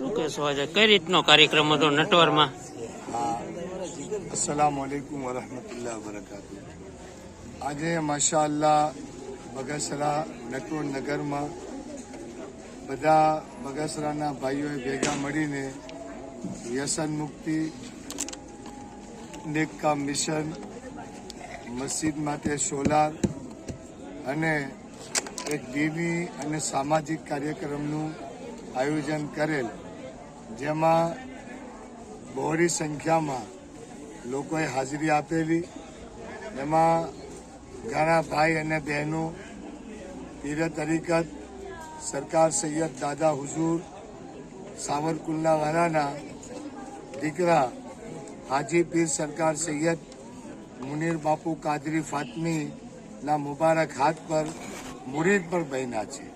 શું કહેશો આજે? કઈ રીતનો કાર્યક્રમ હતો નટવરમાં? અસલામ વાલેકુમ વરહમતુલ્લાહ વબરકાતુ આજે માશા અલ્લાહ બગસરા નટવર નગરમાં બધા બગસરાના ભાઈઓએ ભેગા મળીને વ્યસન મુક્તિ, નેકા મિશન, મસ્જિદ માટે સોલાર અને એક દીની અને સામાજિક કાર્યક્રમનું આયોજન કરેલ. જેમાં બહોળી સંખ્યામાં લોકોએ હાજરી આપેલી. એમાં ઘણા ભાઈ અને બહેનો પીર તરીકત સરકાર સૈયદ દાદા હુઝુર સાવરકુલના વાલાના દીકરા હાજી પીર સરકાર સૈયદ મુનીર બાપુ કાદરી ફાતમીના મુબારક હાથ પર મુરીદ પર બન્યા છે.